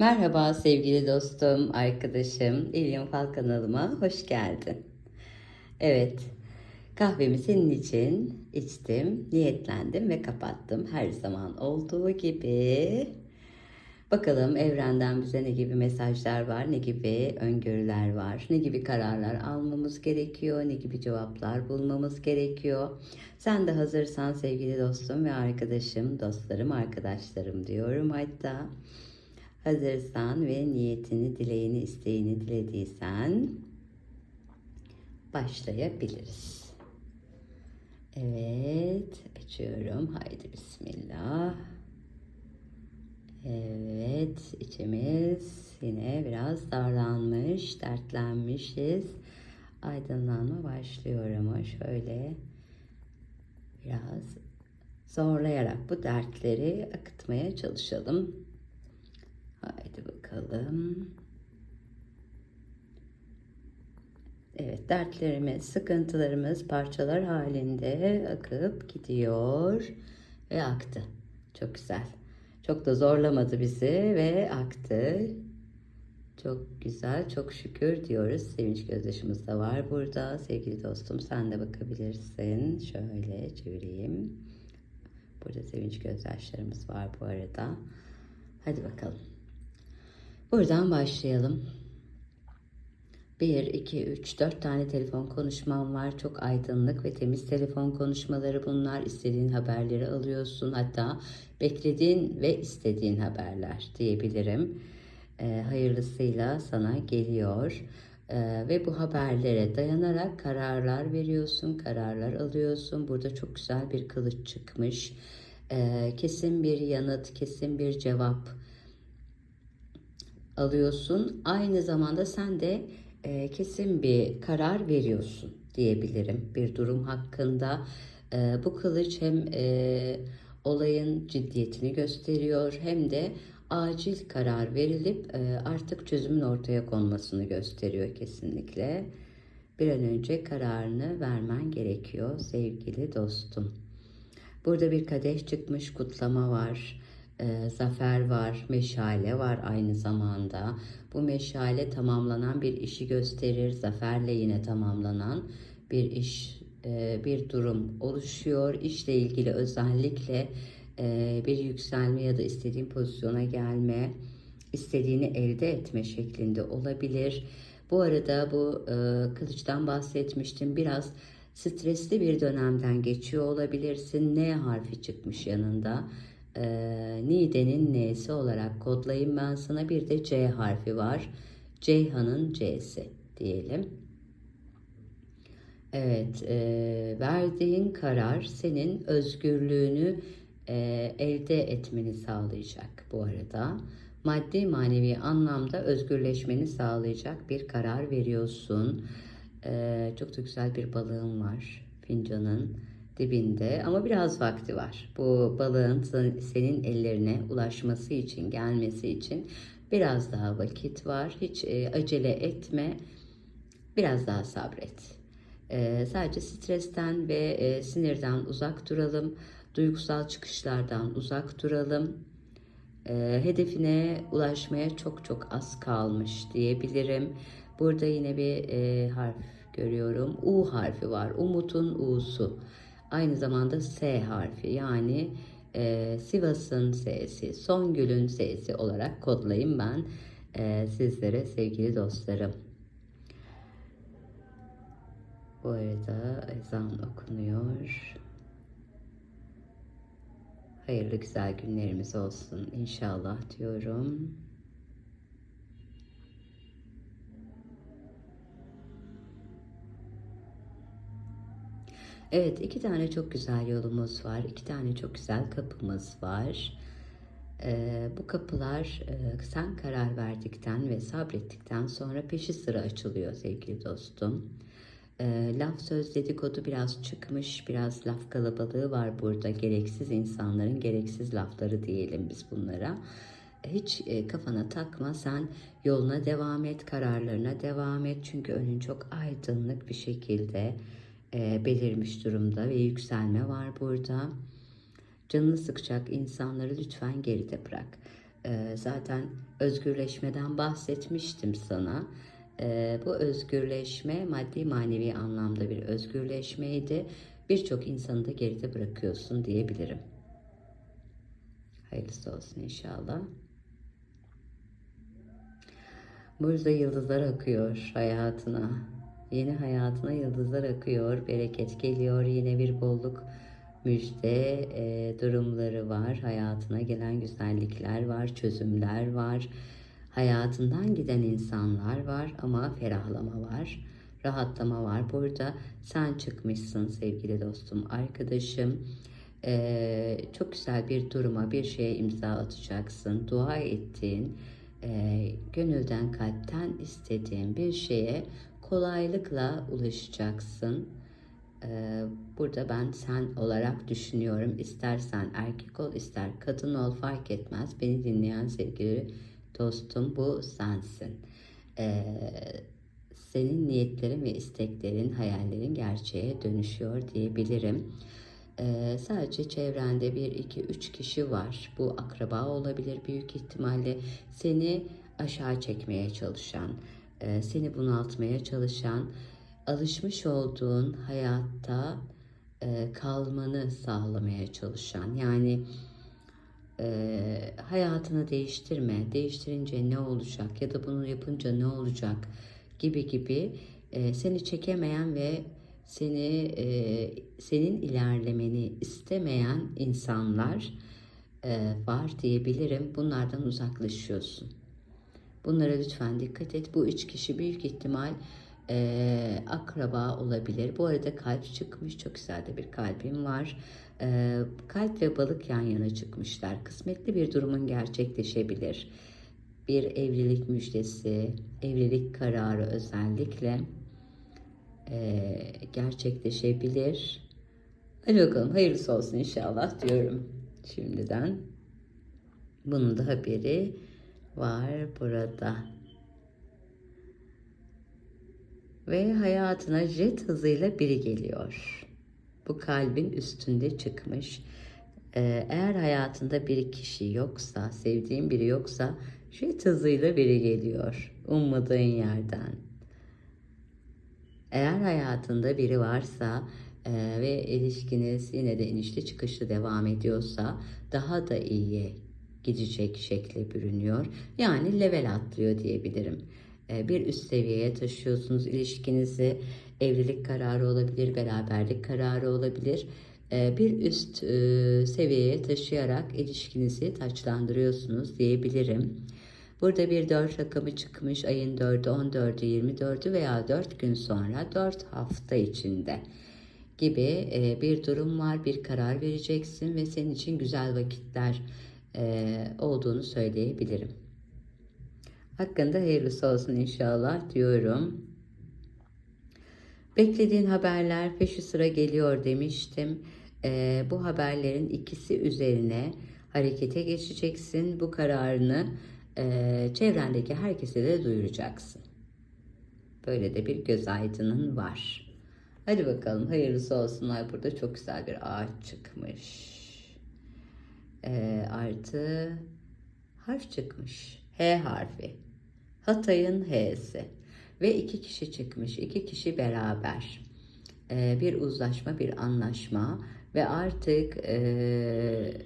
Merhaba sevgili dostum, arkadaşım, İlyum Fal kanalıma hoş geldin. Evet, kahvemi senin için içtim, niyetlendim ve kapattım her zaman olduğu gibi. Bakalım evrenden bize ne gibi mesajlar var, ne gibi öngörüler var, ne gibi kararlar almamız gerekiyor, ne gibi cevaplar bulmamız gerekiyor. Sen de hazırsan sevgili dostum ve arkadaşım, dostlarım, arkadaşlarım diyorum hatta. Hazırsan ve niyetini, dileğini, isteğini dilediysen başlayabiliriz. Evet, açıyorum. Haydi bismillah. Evet, içimiz yine biraz darlanmış, dertlenmişiz. Aydınlanma başlıyor ama şöyle biraz zorlayarak bu dertleri akıtmaya çalışalım. Bakalım. Evet, dertlerimiz, sıkıntılarımız parçalar halinde akıp gidiyor ve aktı. Çok güzel. Çok da zorlamadı bizi ve aktı. Çok güzel, çok şükür diyoruz. Sevinç gözyaşımız da var burada. Sevgili dostum sen de bakabilirsin. Şöyle çevireyim. Burada sevinç gözyaşlarımız var bu arada. Hadi bakalım. Buradan başlayalım. 1, 2, 3, 4 tane telefon konuşmam var. Çok aydınlık ve temiz telefon konuşmaları bunlar. İstediğin haberleri alıyorsun. Hatta beklediğin ve istediğin haberler diyebilirim. E, hayırlısıyla sana geliyor. E, ve bu haberlere dayanarak kararlar veriyorsun, kararlar alıyorsun. Burada çok güzel bir kılıç çıkmış. E, kesin bir yanıt, kesin bir cevap alıyorsun. Aynı zamanda sen de e, kesin bir karar veriyorsun diyebilirim bir durum hakkında. E, bu kılıç hem e, olayın ciddiyetini gösteriyor hem de acil karar verilip e, artık çözümün ortaya konmasını gösteriyor kesinlikle. Bir an önce kararını vermen gerekiyor sevgili dostum. Burada bir kadeh çıkmış kutlama var e, zafer var, meşale var aynı zamanda. Bu meşale tamamlanan bir işi gösterir. Zaferle yine tamamlanan bir iş, e, bir durum oluşuyor. İşle ilgili özellikle e, bir yükselme ya da istediğin pozisyona gelme, istediğini elde etme şeklinde olabilir. Bu arada bu e, kılıçtan bahsetmiştim. Biraz stresli bir dönemden geçiyor olabilirsin. N harfi çıkmış yanında e, Nide'nin N'si olarak kodlayayım ben sana. Bir de C harfi var. Ceyhan'ın C'si diyelim. Evet, e, verdiğin karar senin özgürlüğünü e, elde etmeni sağlayacak bu arada. Maddi manevi anlamda özgürleşmeni sağlayacak bir karar veriyorsun. E, çok da güzel bir balığın var fincanın dibinde ama biraz vakti var. Bu balığın senin ellerine ulaşması için, gelmesi için biraz daha vakit var. Hiç e, acele etme. Biraz daha sabret. E, sadece stresten ve e, sinirden uzak duralım. Duygusal çıkışlardan uzak duralım. E, hedefine ulaşmaya çok çok az kalmış diyebilirim. Burada yine bir e, harf görüyorum. U harfi var. Umut'un U'su aynı zamanda S harfi yani e, Sivas'ın S'si, Songül'ün S'si olarak kodlayayım ben e, sizlere sevgili dostlarım. Bu arada ezan okunuyor. Hayırlı güzel günlerimiz olsun inşallah diyorum. Evet iki tane çok güzel yolumuz var. iki tane çok güzel kapımız var. Ee, bu kapılar e, sen karar verdikten ve sabrettikten sonra peşi sıra açılıyor sevgili dostum. E, laf söz dedikodu biraz çıkmış, biraz laf kalabalığı var burada. Gereksiz insanların gereksiz lafları diyelim biz bunlara. Hiç e, kafana takma, sen yoluna devam et, kararlarına devam et. Çünkü önün çok aydınlık bir şekilde e, belirmiş durumda ve yükselme var burada. Canını sıkacak insanları lütfen geride bırak. Ee, zaten özgürleşmeden bahsetmiştim sana. Ee, bu özgürleşme maddi manevi anlamda bir özgürleşmeydi. Birçok insanı da geride bırakıyorsun diyebilirim. Hayırlısı olsun inşallah. Burada yıldızlar akıyor hayatına. Yeni hayatına yıldızlar akıyor. Bereket geliyor. Yine bir bolluk müjde e, durumları var. Hayatına gelen güzellikler var. Çözümler var. Hayatından giden insanlar var ama ferahlama var. Rahatlama var. Burada sen çıkmışsın sevgili dostum, arkadaşım. Ee, çok güzel bir duruma, bir şeye imza atacaksın. Dua ettiğin, e, gönülden, kalpten istediğin bir şeye kolaylıkla ulaşacaksın. Ee, burada ben sen olarak düşünüyorum. İstersen erkek ol, ister kadın ol fark etmez. Beni dinleyen sevgili dostum bu sensin. Ee, senin niyetlerin ve isteklerin, hayallerin gerçeğe dönüşüyor diyebilirim. Ee, sadece çevrende bir, iki, üç kişi var. Bu akraba olabilir büyük ihtimalle. Seni aşağı çekmeye çalışan, e, seni bunaltmaya çalışan, alışmış olduğun hayatta e, kalmanı sağlamaya çalışan. Yani e, hayatını değiştirme, değiştirince ne olacak ya da bunu yapınca ne olacak gibi gibi e, seni çekemeyen ve seni senin ilerlemeni istemeyen insanlar var diyebilirim. Bunlardan uzaklaşıyorsun. Bunlara lütfen dikkat et. Bu üç kişi büyük ihtimal e, akraba olabilir. Bu arada kalp çıkmış. Çok güzel de bir kalbim var. E, kalp ve balık yan yana çıkmışlar. Kısmetli bir durumun gerçekleşebilir. Bir evlilik müjdesi, evlilik kararı özellikle e, gerçekleşebilir. Hadi bakalım hayırlısı olsun inşallah diyorum şimdiden. Bunun da haberi var burada. Ve hayatına jet hızıyla biri geliyor. Bu kalbin üstünde çıkmış. Ee, eğer hayatında bir kişi yoksa, sevdiğin biri yoksa jet hızıyla biri geliyor. Ummadığın yerden. Eğer hayatında biri varsa e, ve ilişkiniz yine de inişli çıkışlı devam ediyorsa daha da iyiye gidecek şekle bürünüyor. Yani level atlıyor diyebilirim. E, bir üst seviyeye taşıyorsunuz ilişkinizi. Evlilik kararı olabilir, beraberlik kararı olabilir. E, bir üst e, seviyeye taşıyarak ilişkinizi taçlandırıyorsunuz diyebilirim. Burada bir 4 rakamı çıkmış ayın 4'ü, 14'ü, 24'ü veya 4 gün sonra 4 hafta içinde gibi e, bir durum var. Bir karar vereceksin ve senin için güzel vakitler e, olduğunu söyleyebilirim. Hakkında hayırlısı olsun inşallah diyorum. Beklediğin haberler peşi sıra geliyor demiştim. E, bu haberlerin ikisi üzerine harekete geçeceksin. Bu kararını e, çevrendeki herkese de duyuracaksın. Böyle de bir göz aydının var. Hadi bakalım hayırlısı olsunlar. Burada çok güzel bir ağaç çıkmış. E, artı harf çıkmış. H harfi. Hatay'ın H'si. Ve iki kişi çıkmış. iki kişi beraber. E, bir uzlaşma, bir anlaşma ve artık e,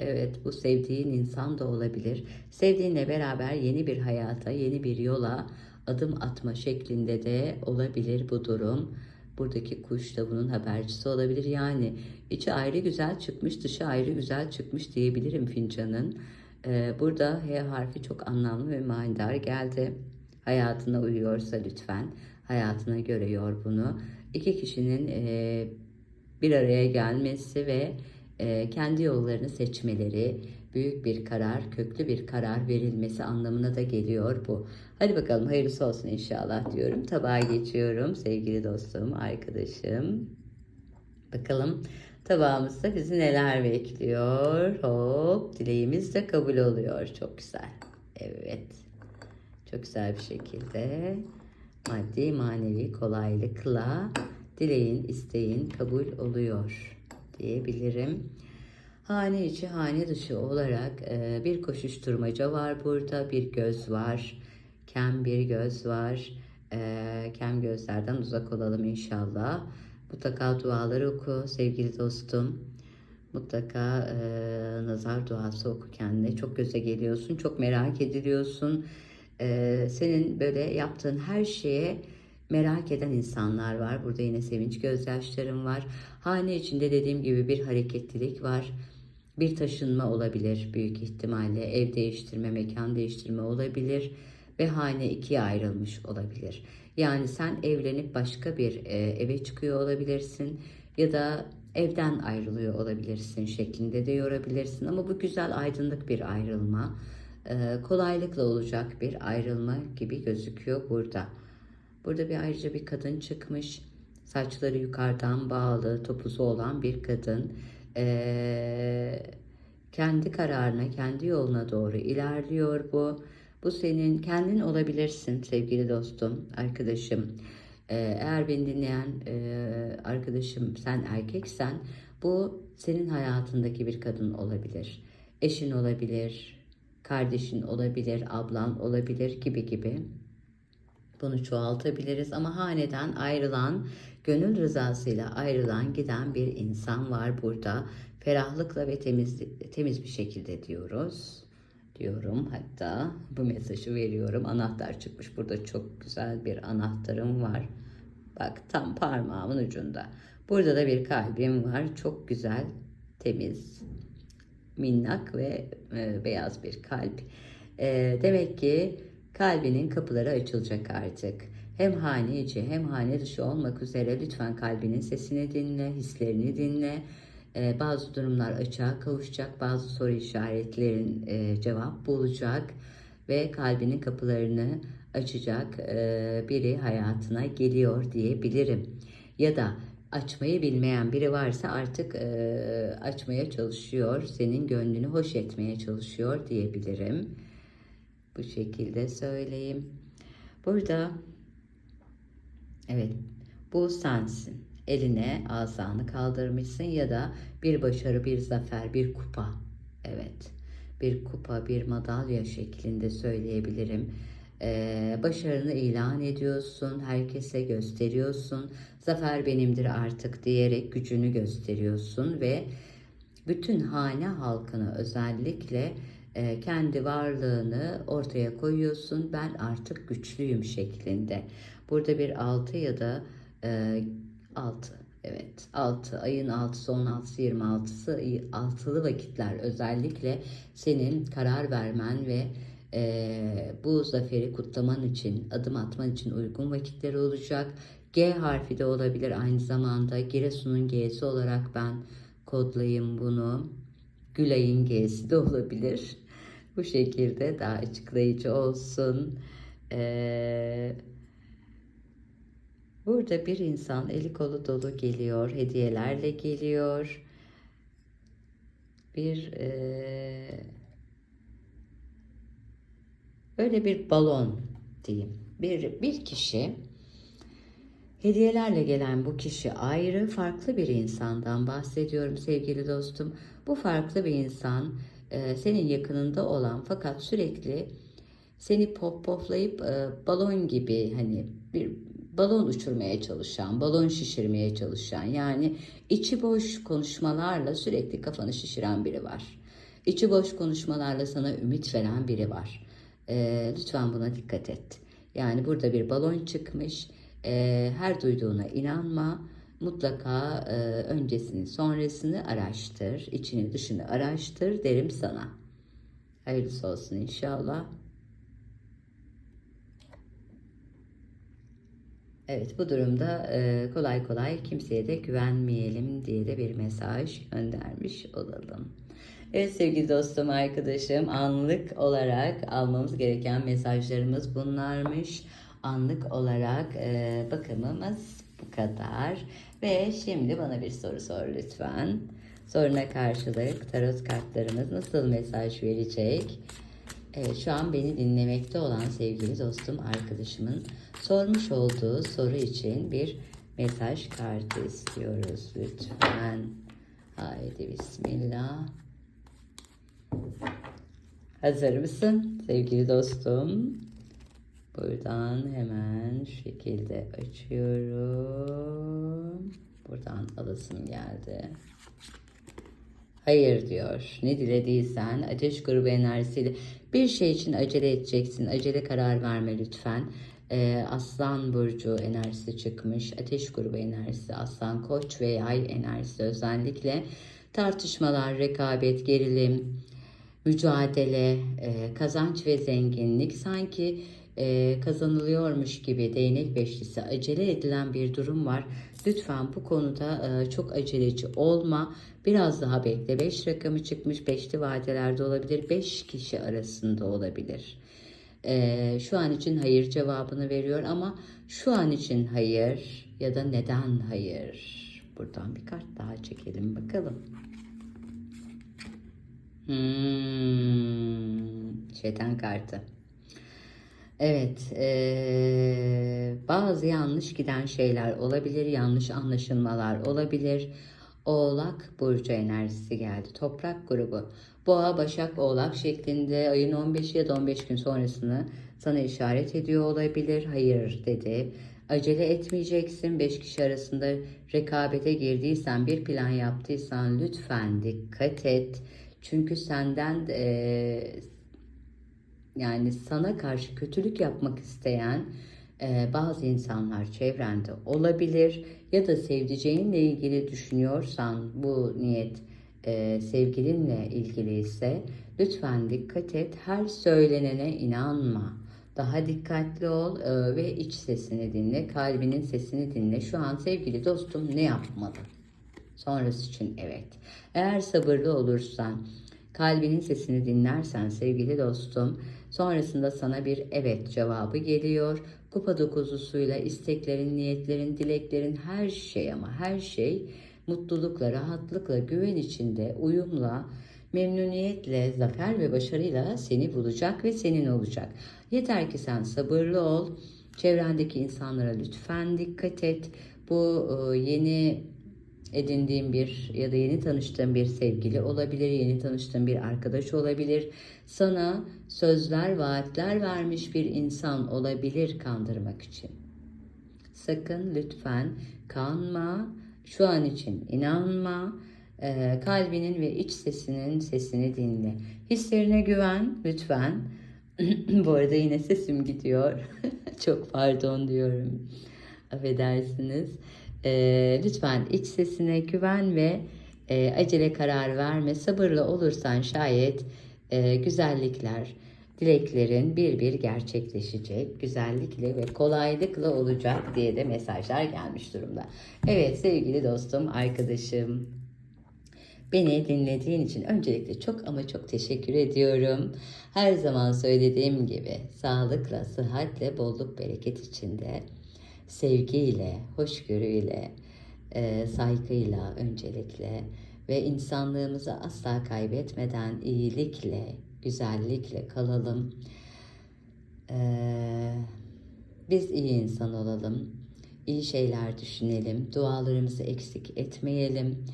Evet bu sevdiğin insan da olabilir. Sevdiğinle beraber yeni bir hayata, yeni bir yola adım atma şeklinde de olabilir bu durum. Buradaki kuş da bunun habercisi olabilir. Yani içi ayrı güzel çıkmış, dışı ayrı güzel çıkmış diyebilirim fincanın. Ee, burada H harfi çok anlamlı ve manidar geldi. Hayatına uyuyorsa lütfen hayatına göre yor bunu. İki kişinin e, bir araya gelmesi ve e, kendi yollarını seçmeleri, büyük bir karar, köklü bir karar verilmesi anlamına da geliyor bu. Hadi bakalım hayırlısı olsun inşallah diyorum. Tabağa geçiyorum sevgili dostum, arkadaşım. Bakalım tabağımızda bizi neler bekliyor. Hop dileğimiz de kabul oluyor. Çok güzel. Evet. Çok güzel bir şekilde maddi manevi kolaylıkla dileğin, isteğin kabul oluyor diyebilirim. Hane içi, hane dışı olarak e, bir koşuşturmaca var burada. Bir göz var. Kem bir göz var. E, kem gözlerden uzak olalım inşallah. Mutlaka duaları oku sevgili dostum. Mutlaka e, nazar duası oku kendine. Çok göze geliyorsun, çok merak ediliyorsun. E, senin böyle yaptığın her şeye merak eden insanlar var. Burada yine sevinç gözyaşlarım var. Hane içinde dediğim gibi bir hareketlilik var. Bir taşınma olabilir büyük ihtimalle. Ev değiştirme, mekan değiştirme olabilir. Ve hane ikiye ayrılmış olabilir. Yani sen evlenip başka bir e, eve çıkıyor olabilirsin. Ya da evden ayrılıyor olabilirsin şeklinde de yorabilirsin. Ama bu güzel aydınlık bir ayrılma. E, kolaylıkla olacak bir ayrılma gibi gözüküyor burada. Burada bir ayrıca bir kadın çıkmış. Saçları yukarıdan bağlı, topuzu olan bir kadın. Ee, kendi kararına, kendi yoluna doğru ilerliyor bu. Bu senin kendin olabilirsin sevgili dostum, arkadaşım. Ee, eğer beni dinleyen e, arkadaşım sen erkeksen bu senin hayatındaki bir kadın olabilir. Eşin olabilir, kardeşin olabilir, ablan olabilir gibi gibi. Bunu çoğaltabiliriz ama haneden ayrılan, gönül rızasıyla ayrılan giden bir insan var burada. Ferahlıkla ve temiz, temiz bir şekilde diyoruz. Diyorum hatta bu mesajı veriyorum. Anahtar çıkmış. Burada çok güzel bir anahtarım var. Bak tam parmağımın ucunda. Burada da bir kalbim var. Çok güzel, temiz, minnak ve e, beyaz bir kalp. E, demek ki kalbinin kapıları açılacak artık. Hem hane içi hem hane dışı olmak üzere lütfen kalbinin sesini dinle, hislerini dinle. Ee, bazı durumlar açığa kavuşacak, bazı soru işaretlerin e, cevap bulacak ve kalbinin kapılarını açacak e, biri hayatına geliyor diyebilirim. Ya da açmayı bilmeyen biri varsa artık e, açmaya çalışıyor, senin gönlünü hoş etmeye çalışıyor diyebilirim. Bu şekilde söyleyeyim. Burada evet bu sensin. Eline asanı kaldırmışsın ya da bir başarı, bir zafer, bir kupa. Evet. Bir kupa, bir madalya şeklinde söyleyebilirim. Ee, başarını ilan ediyorsun, herkese gösteriyorsun. Zafer benimdir artık diyerek gücünü gösteriyorsun ve bütün hane halkına özellikle e, kendi varlığını ortaya koyuyorsun. Ben artık güçlüyüm şeklinde. Burada bir altı ya da e, altı. Evet 6 ayın 6'sı 16'sı 26'sı altılı vakitler özellikle senin karar vermen ve e, bu zaferi kutlaman için adım atman için uygun vakitleri olacak. G harfi de olabilir aynı zamanda Giresun'un G'si olarak ben kodlayayım bunu. Gülay'ın G'si de olabilir. Bu şekilde daha açıklayıcı olsun. Ee, burada bir insan eli kolu dolu geliyor, hediyelerle geliyor. Bir e, böyle bir balon diyeyim. Bir, bir kişi Hediyelerle gelen bu kişi ayrı, farklı bir insandan bahsediyorum sevgili dostum. Bu farklı bir insan e, senin yakınında olan fakat sürekli seni pop poplayıp e, balon gibi hani bir balon uçurmaya çalışan, balon şişirmeye çalışan yani içi boş konuşmalarla sürekli kafanı şişiren biri var. İçi boş konuşmalarla sana ümit veren biri var. E, lütfen buna dikkat et. Yani burada bir balon çıkmış her duyduğuna inanma. Mutlaka e, öncesini sonrasını araştır. içini dışını araştır derim sana. Hayırlısı olsun inşallah. Evet bu durumda e, kolay kolay kimseye de güvenmeyelim diye de bir mesaj göndermiş olalım. Evet sevgili dostum arkadaşım anlık olarak almamız gereken mesajlarımız bunlarmış anlık olarak e, bakımımız bu kadar. Ve şimdi bana bir soru sor lütfen. Soruna karşılık tarot kartlarımız nasıl mesaj verecek? Evet, şu an beni dinlemekte olan sevgili dostum, arkadaşımın sormuş olduğu soru için bir mesaj kartı istiyoruz lütfen. Haydi bismillah. Hazır mısın sevgili dostum? Buradan hemen şekilde açıyorum. Buradan alasım geldi. Hayır diyor. Ne dilediysen ateş grubu enerjisiyle bir şey için acele edeceksin. Acele karar verme lütfen. Ee, Aslan burcu enerjisi çıkmış. Ateş grubu enerjisi, Aslan Koç ve Yay enerjisi özellikle tartışmalar, rekabet, gerilim, mücadele, e, kazanç ve zenginlik sanki e, kazanılıyormuş gibi değnek beşlisi acele edilen bir durum var. Lütfen bu konuda e, çok aceleci olma. Biraz daha bekle. 5 rakamı çıkmış. Beşli vadelerde olabilir. 5 kişi arasında olabilir. E, şu an için hayır cevabını veriyor ama şu an için hayır ya da neden hayır? Buradan bir kart daha çekelim bakalım. Hmm, şeytan kartı. Evet, eee, bazı yanlış giden şeyler olabilir, yanlış anlaşılmalar olabilir. Oğlak burcu enerjisi geldi. Toprak grubu. Boğa, Başak, Oğlak şeklinde ayın 15 ya da 15 gün sonrasını sana işaret ediyor olabilir. Hayır dedi. Acele etmeyeceksin. 5 kişi arasında rekabete girdiysen, bir plan yaptıysan lütfen dikkat et. Çünkü senden eee yani sana karşı kötülük yapmak isteyen e, bazı insanlar çevrende olabilir ya da sevdiceğinle ilgili düşünüyorsan bu niyet e, sevgilinle ilgili ise lütfen dikkat et her söylenene inanma. Daha dikkatli ol e, ve iç sesini dinle, kalbinin sesini dinle. Şu an sevgili dostum ne yapmalı? Sonrası için evet. Eğer sabırlı olursan, kalbinin sesini dinlersen sevgili dostum, sonrasında sana bir evet cevabı geliyor. Kupa dokuzusuyla isteklerin, niyetlerin, dileklerin her şey ama her şey mutlulukla, rahatlıkla, güven içinde, uyumla, memnuniyetle, zafer ve başarıyla seni bulacak ve senin olacak. Yeter ki sen sabırlı ol. Çevrendeki insanlara lütfen dikkat et. Bu e, yeni edindiğim bir ya da yeni tanıştığım bir sevgili olabilir, yeni tanıştığım bir arkadaş olabilir. Sana sözler, vaatler vermiş bir insan olabilir kandırmak için. Sakın lütfen kanma, şu an için inanma, e, kalbinin ve iç sesinin sesini dinle. Hislerine güven lütfen. Bu arada yine sesim gidiyor. Çok pardon diyorum. Affedersiniz. E, lütfen iç sesine güven ve e, acele karar verme. Sabırlı olursan şayet e, güzellikler, dileklerin bir bir gerçekleşecek. Güzellikle ve kolaylıkla olacak diye de mesajlar gelmiş durumda. Evet sevgili dostum, arkadaşım, Beni dinlediğin için öncelikle çok ama çok teşekkür ediyorum. Her zaman söylediğim gibi sağlıkla, sıhhatle, bolluk, bereket içinde sevgiyle, hoşgörüyle, e, saygıyla öncelikle ve insanlığımızı asla kaybetmeden iyilikle, güzellikle kalalım. E, biz iyi insan olalım, iyi şeyler düşünelim, dualarımızı eksik etmeyelim.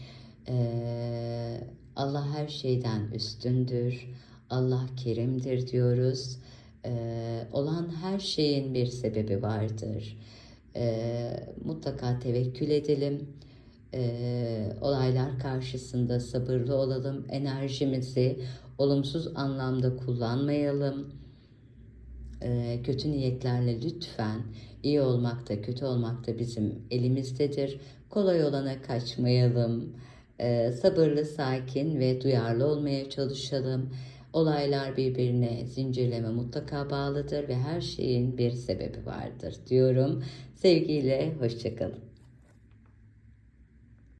E, Allah her şeyden üstündür, Allah kerimdir diyoruz. E, olan her şeyin bir sebebi vardır e, mutlaka tevekkül edelim. E, olaylar karşısında sabırlı olalım. Enerjimizi olumsuz anlamda kullanmayalım. E, kötü niyetlerle lütfen iyi olmak da kötü olmak da bizim elimizdedir. Kolay olana kaçmayalım. E, sabırlı, sakin ve duyarlı olmaya çalışalım. Olaylar birbirine zincirleme mutlaka bağlıdır ve her şeyin bir sebebi vardır diyorum. Sevgiyle hoşçakalın.